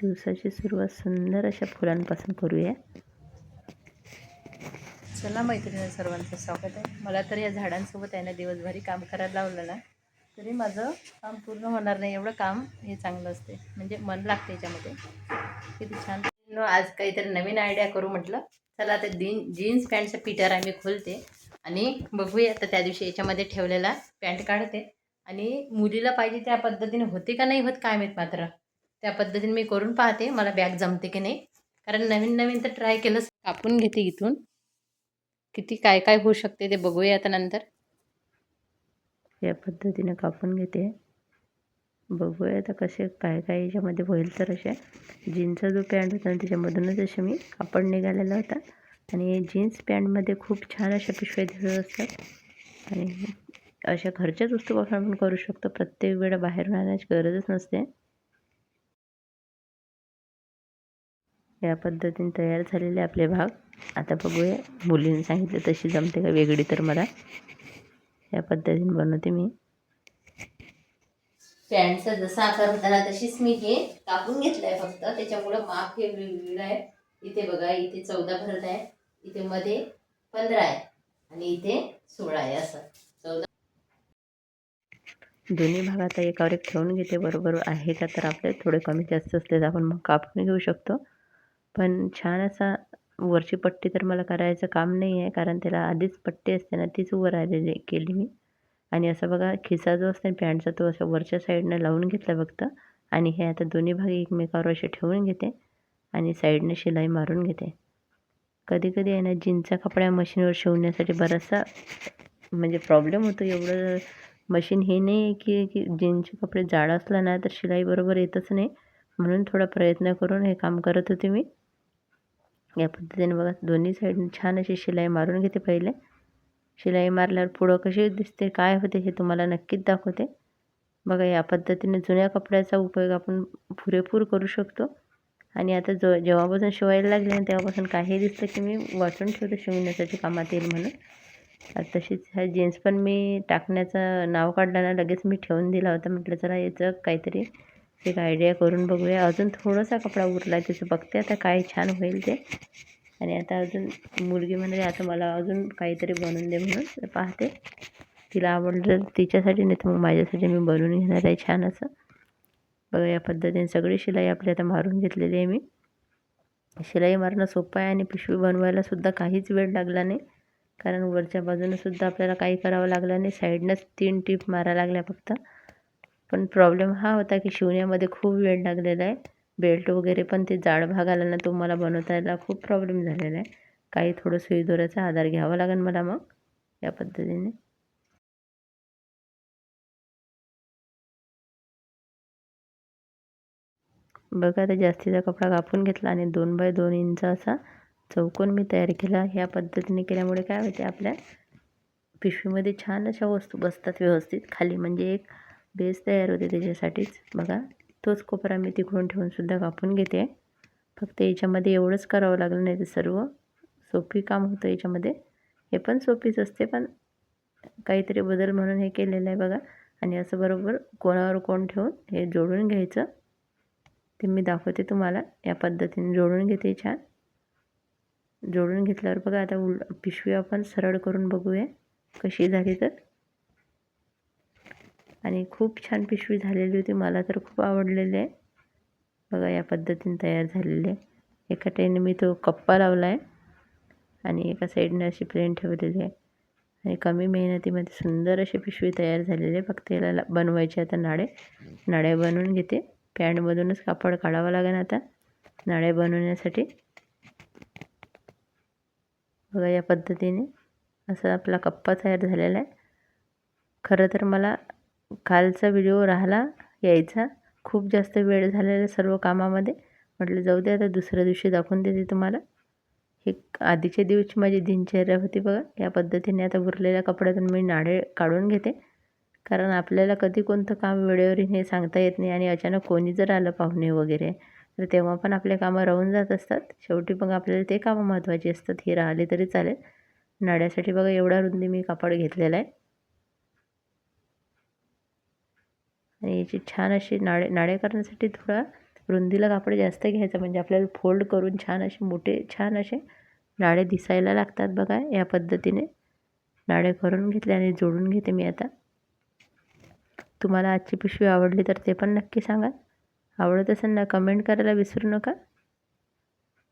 दिवसाची सुरुवात सुंदर अशा फुलांपासून करूया. चला मैत्रिणी सर्वांचं स्वागत आहे. मला तर या झाडांसोबत आहे ना दिवसभरी काम करायला लावलं ना तरी माझं काम पूर्ण होणार नाही एवढं काम हे चांगलं असते. म्हणजे मन लागते याच्यामध्ये. किती छान. आज काहीतरी नवीन आयडिया करू म्हटलं. चला आता दिन जीन्स पॅन्टचा पिटर आम्ही खोलते आणि बघूया तर त्या दिवशी याच्यामध्ये ठेवलेला पॅन्ट काढते. आणि मुलीला पाहिजे त्या पद्धतीने होते का नाही होत काय माहीत मात्र. त्या पद्धतीने मी करून पाहते मला बॅग जमते की नाही. कारण नवीन नवीन तर ट्राय केलंच. कापून घेते इथून. किती काय काय होऊ शकते ते बघूया आता नंतर. या पद्धतीने कापून घेते. बघूया आता कसे काय काय याच्यामध्ये होईल तर असे जीन्सचा जो पॅन्ट होता ना त्याच्यामधूनच असे मी कापड निघालेला होता. आणि जीन्स पॅन्टमध्ये खूप छान अशा पिशव्या दिसत असतात. आणि अशा घरच्याच वस्तूपासून आपण करू शकतो. प्रत्येक वेळा बाहेरून आणायची गरजच नसते. या पद्धतीने तयार झालेले आपले भाग. आता बघूया. मुलीने सांगितलं तशी जमते का वेगळी तर मला. या पद्धतीने बनवते मी. पॅन्टचा जसा आकार होता ना तशीच मी हे कापून घेतलंय फक्त. त्याच्यामुळं माप हे वेगवेगळं आहे. इथे बघा इथे चौदा भरत आहे. इथे मध्ये पंधरा आहे. आणि इथे सोळा आहे असं. चौदा. दोन्ही भाग आता एकावर एक ठेवून घेते. बरोबर आहे का तर आपले थोडे कमी जास्त असले तर आपण मग कापून घेऊ शकतो. पण छान असा वरची पट्टी तर मला करायचं काम नाही आहे कारण त्याला आधीच पट्टी असते ना तीच वर आलेली केली मी. आणि असं बघा खिसा जो असतो पॅन्टचा तो असं वरच्या साईडनं लावून घेतला फक्त. आणि हे आता दोन्ही भाग एकमेकावर असे ठेवून घेते. आणि साईडने शिलाई मारून घेते. कधी कधी आहे ना जीन्सचा कपडा मशीनवर शिवण्यासाठी बराचसा म्हणजे प्रॉब्लेम होतो. एवढं मशीन हे नाही आहे की की जीन्सचे कपडे जाड असला ना तर शिलाई बरोबर येतच नाही. म्हणून थोडा प्रयत्न करून हे काम करत होते मी. या पद्धतीने बघा दोन्ही साईडने छान अशी शिलाई मारून घेते पहिले. शिलाई मारल्यावर पुढं कशी दिसते काय होते हे तुम्हाला नक्कीच दाखवते. बघा या पद्धतीने जुन्या कपड्याचा उपयोग आपण पुरेपूर करू शकतो. आणि आता जो जेव्हापासून शिवायला लागले ना तेव्हापासून काही दिसतं की मी वाचून ठेवते शिवण्यासाठी कामात येईल म्हणून. आता तशीच ह्या जीन्स पण मी टाकण्याचं नाव काढलं ना लगेच मी ठेवून दिला होता. म्हटलं चला याचं काहीतरी एक आयडिया करून बघूया. अजून थोडासा कपडा उरला आहे त्याचं बघते. आता काय छान होईल ते. आणि आता अजून मुलगी म्हणाली आता मला अजून काहीतरी बनवून दे म्हणून. पाहते. तिला आवडलं तिच्यासाठी नाही तर मग माझ्यासाठी मी बनवून घेणार आहे छान असं. बघा या पद्धतीने सगळी शिलाई आपली आता मारून घेतलेली आहे मी. शिलाई मारणं सोपं आहे आणि पिशवी बनवायलासुद्धा काहीच वेळ लागला नाही. कारण वरच्या बाजूनंसुद्धा आपल्याला काही करावं लागलं नाही. साईडनंच तीन टीप मारा लागल्या फक्त. पण प्रॉब्लेम हा होता की शिवण्यामध्ये खूप वेळ लागलेला आहे. बेल्ट वगैरे पण ते जाड भाग आला ना तो मला बनवता खूप प्रॉब्लेम झालेला आहे. काही थोडं सुईदोऱ्याचा आधार घ्यावा लागेल मला मग या पद्धतीने. बघा आता जास्तीचा कपडा कापून घेतला आणि दोन बाय दोन इंच असा चौकोन मी तयार केला. ह्या पद्धतीने केल्यामुळे काय होते आपल्या पिशवीमध्ये छान अशा वस्तू बसतात व्यवस्थित. खाली म्हणजे एक बेस तयार होते त्याच्यासाठीच. बघा तोच कोपरा मी तिकडून ठेवूनसुद्धा कापून घेते. फक्त याच्यामध्ये एवढंच करावं लागलं नाही तर सर्व सोपी काम होतं याच्यामध्ये. हे पण सोपीच असते पण काहीतरी बदल म्हणून हे केलेलं आहे बघा. आणि असं बरोबर कोणावर कोण ठेवून हे जोडून घ्यायचं. ते मी दाखवते तुम्हाला. या पद्धतीने जोडून घेते छान. जोडून घेतल्यावर बघा आता उल पिशवी आपण सरळ करून बघूया. कशी झाली तर? आणि खूप छान पिशवी झालेली होती. मला तर खूप आवडलेली. आहे बघा या पद्धतीने तयार झालेली. आहे एका टाईने मी तो कप्पा लावला आहे आणि एका साईडने अशी प्लेन ठेवलेली आहे. आणि कमी मेहनतीमध्ये सुंदर अशी पिशवी तयार झालेली आहे. फक्त याला बनवायचे आता नाडे. नाळे बनवून घेते. पॅन्टमधूनच कापड काढावं लागेल आता. नाळे बनवण्यासाठी. बघा या पद्धतीने असा आपला कप्पा तयार झालेला आहे. खरं तर मला कालचा व्हिडिओ राहिला यायचा. खूप जास्त वेळ झालेला सर्व कामामध्ये. म्हटलं जाऊ दे आता दुसऱ्या दिवशी दाखवून देते तुम्हाला. हे आधीच्या दिवशी माझी दिनचर्या होती बघा. या पद्धतीने आता उरलेल्या कपड्यातून मी नाडे काढून घेते. कारण आपल्याला कधी कोणतं काम वेळेवर हे सांगता येत नाही आणि अचानक कोणी जर आलं पाहुणे वगैरे तर तेव्हा पण आपले कामं राहून जात असतात. शेवटी मग आपल्याला ते कामं महत्त्वाची असतात. ही राहिली तरी चालेल. नाड्यासाठी बघा एवढा रुंदी मी कापड घेतलेला आहे. आणि याची छान अशी नाडे नाडे करण्यासाठी थोडा रुंदीला कापड जास्त घ्यायचं. म्हणजे आपल्याला फोल्ड करून छान असे मोठे छान असे नाडे दिसायला लागतात बघा या पद्धतीने. नाडे करून घेतले आणि जोडून घेते मी आता. तुम्हाला आजची पिशवी आवडली तर ते पण नक्की सांगा. आवडत असेल ना कमेंट करायला विसरू नका.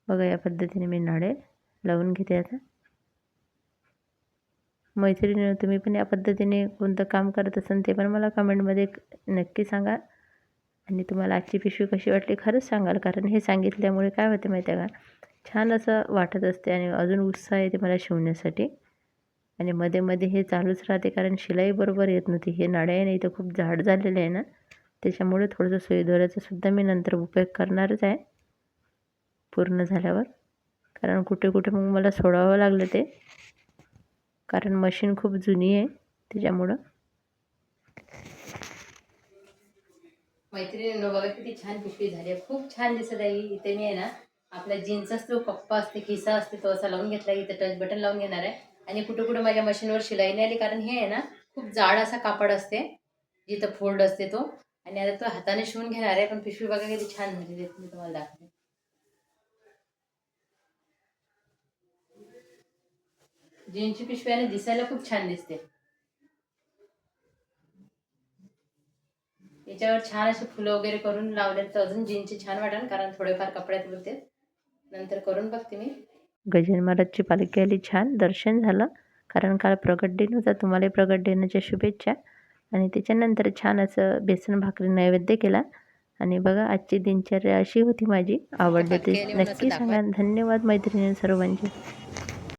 बघा या पद्धतीने मी नाडे लावून घेते आता. मैत्रिणी तुम्ही पण या पद्धतीने कोणतं काम करत असाल ते पण मला कमेंटमध्ये नक्की सांगा. आणि तुम्हाला आजची पिशवी कशी वाटली खरंच सांगाल कारण हे सांगितल्यामुळे काय होते माहिती आहे का? छान असं वाटत असते आणि अजून उत्साह येते मला शिवण्यासाठी. आणि मध्ये मध्ये हे चालूच राहते कारण शिलाई बरोबर येत नव्हती. हे नाड्या आहे ना इथं खूप जाड झालेले आहे ना त्याच्यामुळे थोडंसं सुई सुद्धा मी नंतर उपयोग करणारच आहे. पूर्ण झाल्यावर. कारण कुठे कुठे मग मला सोडावं लागलं ते. कारण मशीन खूप जुनी आहे त्याच्यामुळं. मैत्रिणींनो बघा किती छान पिशवी झाली आहे. खूप छान दिसत आहे. इथे मी आहे ना आपला जीन्स असतो कप्पा असते खिसा असते तो असा लावून घेतला इथे टच बटन लावून घेणार आहे. आणि कुठं कुठं माझ्या मशीनवर शिलाई नाही आली कारण हे आहे ना खूप जाड असा कापड असते जिथं फोल्ड असते तो. आणि आता तो हाताने शिवून घेणार आहे पण पिशवी बघा किती छान झाली मी तुम्हाला दाखवते. जीन्सची पिशवी आणि दिसायला खूप छान दिसते. याच्यावर छान असे फुलं वगैरे करून लावले तर अजून जीन्सचे छान वाटेल कारण थोडेफार कपड्यात उरते नंतर करून बघते मी. गजानन महाराजची पालखी आली छान दर्शन झालं. कारण काल प्रगट दिन होता तुम्हाला प्रगट दिनाच्या शुभेच्छा. आणि त्याच्यानंतर छान असं बेसन भाकरी नैवेद्य केला. आणि बघा आजची दिनचर्या अशी होती माझी. आवडली ते नक्की सांगा. धन्यवाद मैत्रिणी सर्वांचे